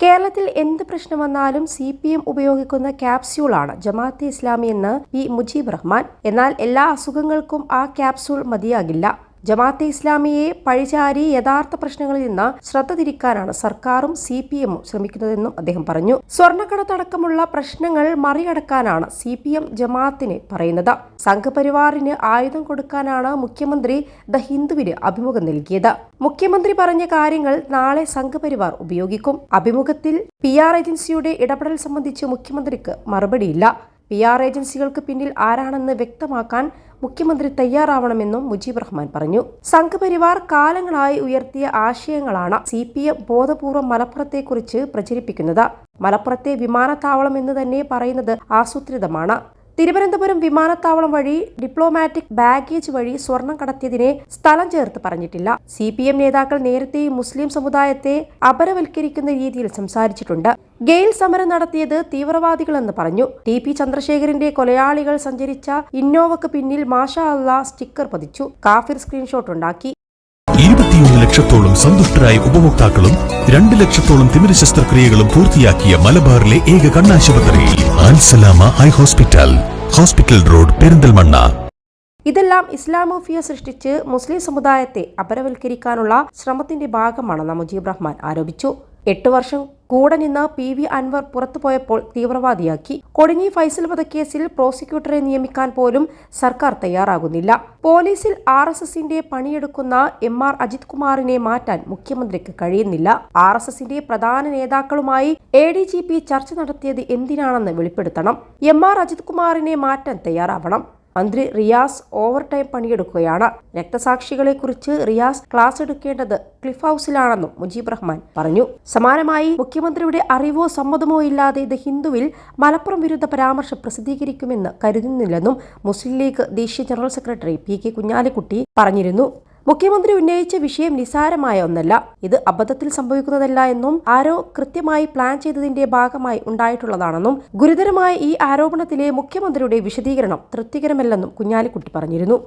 കേരളത്തിൽ എന്ത് പ്രശ്നം വന്നാലും സി പി എം ഉപയോഗിക്കുന്ന ക്യാപ്സ്യൂളാണ് ജമാഅത്തെ ഇസ്ലാമി എന്ന് പി മുജീബ് റഹ്മാൻ. എന്നാൽ എല്ലാ അസുഖങ്ങൾക്കും ആ ക്യാപ്സ്യൂൾ മതിയാകില്ല. ജമാഅത്തെ ഇസ്ലാമിയെ പഴിചാരി യഥാർത്ഥ പ്രശ്നങ്ങളിൽ നിന്ന് ശ്രദ്ധ തിരിക്കാനാണ് സർക്കാരും സി പി എമ്മും ശ്രമിക്കുന്നതെന്നും അദ്ദേഹം പറഞ്ഞു. സ്വർണക്കടത്തടക്കമുള്ള പ്രശ്നങ്ങൾ മറികടക്കാനാണ് സി പി എം ജമാഅത്തിന് പറയുന്നത്. സംഘപരിവാറിന് ആയുധം കൊടുക്കാനാണ് മുഖ്യമന്ത്രി ദ ഹിന്ദുവിന് അഭിമുഖം നൽകിയത്. മുഖ്യമന്ത്രി പറഞ്ഞ കാര്യങ്ങൾ നാളെ സംഘപരിവാർ ഉപയോഗിക്കും. അഭിമുഖത്തിൽ പി ആർ ഏജൻസിയുടെ ഇടപെടൽ സംബന്ധിച്ച് മുഖ്യമന്ത്രിക്ക് മറുപടിയില്ല. പി ആർ ഏജൻസികൾക്ക് പിന്നിൽ ആരാണെന്ന് വ്യക്തമാക്കാൻ മുഖ്യമന്ത്രി തയ്യാറാവണമെന്നും മുജീബ് റഹ്മാൻ പറഞ്ഞു. സംഘപരിവാർ കാലങ്ങളായി ഉയർത്തിയ ആശയങ്ങളാണ് സി പി എം ബോധപൂർവം മലപ്പുറത്തെക്കുറിച്ച് പ്രചരിപ്പിക്കുന്നത്. മലപ്പുറത്തെ വിമാനത്താവളം എന്ന് തന്നെ പറയുന്നത് ആസൂത്രിതമാണ്. തിരുവനന്തപുരം വിമാനത്താവളം വഴി ഡിപ്ലോമാറ്റിക് ബാഗേജ് വഴി സ്വർണം കടത്തിയതിനെ സ്ഥലം ചേർത്ത് പറഞ്ഞിട്ടില്ല. സി പി എം നേതാക്കൾ നേരത്തെ മുസ്ലിം സമുദായത്തെ അപരവൽക്കരിക്കുന്ന രീതിയിൽ സംസാരിച്ചിട്ടുണ്ട്. ഗെയിൽ സമരം നടത്തിയത് തീവ്രവാദികളെന്ന് പറഞ്ഞു. ടി പി ചന്ദ്രശേഖരന്റെ കൊലയാളികൾ സഞ്ചരിച്ച ഇന്നോവക്ക് പിന്നിൽ മാഷാ അള്ള സ്റ്റിക്കർ പതിച്ചു. കാഫിർ സ്ക്രീൻഷോട്ട് ഉണ്ടാക്കി. ഇരുപത്തിയൊന്ന് ലക്ഷത്തോളം സന്തുഷ്ടരായ ഉപഭോക്താക്കളും രണ്ട് ലക്ഷത്തോളം തിമിര ശസ്ത്രക്രിയകളും പൂർത്തിയാക്കിയ മലബാറിലെ ഏക കണ്ണാശുപത്രി Al Salama eye hospital. Hospital road Perinthalmanna. ഇതെല്ലാം ഇസ്ലാമോഫിയ സൃഷ്ടിച്ച് മുസ്ലിം സമുദായത്തെ അപരവൽക്കരിക്കാനുള്ള ശ്രമത്തിന്റെ ഭാഗമാണെന്ന് മുജീബ് റഹ്മാൻ ആരോപിച്ചു. എട്ട് വർഷം കൂടെ നിന്ന് പി വി അൻവർ പുറത്തുപോയപ്പോൾ തീവ്രവാദിയാക്കി. കൊടിഞ്ഞി ഫൈസൽ വധക്കേസിൽ പ്രോസിക്യൂട്ടറെ നിയമിക്കാൻ പോലും സർക്കാർ തയ്യാറാകുന്നില്ല. പോലീസിൽ ആർ എസ് എസിന്റെ പണിയെടുക്കുന്ന എം ആർ അജിത് കുമാറിനെ മാറ്റാൻ മുഖ്യമന്ത്രിക്ക് കഴിയുന്നില്ല. ആർ എസ് എസിന്റെ പ്രധാന നേതാക്കളുമായി എ ഡി ജി പി ചർച്ച നടത്തിയത് എന്തിനാണെന്ന് വെളിപ്പെടുത്തണം. എം ആർ അജിത് കുമാറിനെ മാറ്റാൻ തയ്യാറാവണം. മന്ത്രി റിയാസ് ഓവർ ടൈം പണിയെടുക്കുകയാണ്. രക്തസാക്ഷികളെക്കുറിച്ച് റിയാസ് ക്ലാസ് എടുക്കേണ്ടത് ക്ലിഫ് ഹൗസിലാണെന്നും മുജീബ് റഹ്മാൻ പറഞ്ഞു. സമാനമായി മുഖ്യമന്ത്രിയുടെ അറിവോ സമ്മതമോ ഇല്ലാതെ ദ ഹിന്ദുവിൽ മലപ്പുറം വിരുദ്ധ പരാമർശം പ്രസിദ്ധീകരിക്കുമെന്ന് കരുതുന്നില്ലെന്നും മുസ്ലിം ലീഗ് ദേശീയ general secretary P K Kunhalikutty പറഞ്ഞിരുന്നു. മുഖ്യമന്ത്രി ഉന്നയിച്ച വിഷയം നിസാരമായ ഒന്നല്ല. ഇത് അബദ്ധത്തിൽ സംഭവിക്കുന്നതല്ല എന്നും ആരോ കൃത്യമായി പ്ലാൻ ചെയ്തതിന്റെ ഭാഗമായി ഉണ്ടായിട്ടുള്ളതാണെന്നും ഗുരുതരമായ ഈ ആരോപണത്തിലെ മുഖ്യമന്ത്രിയുടെ വിശദീകരണം തൃപ്തികരമല്ലെന്നും കുഞ്ഞാലിക്കുട്ടി പറഞ്ഞിരുന്നു.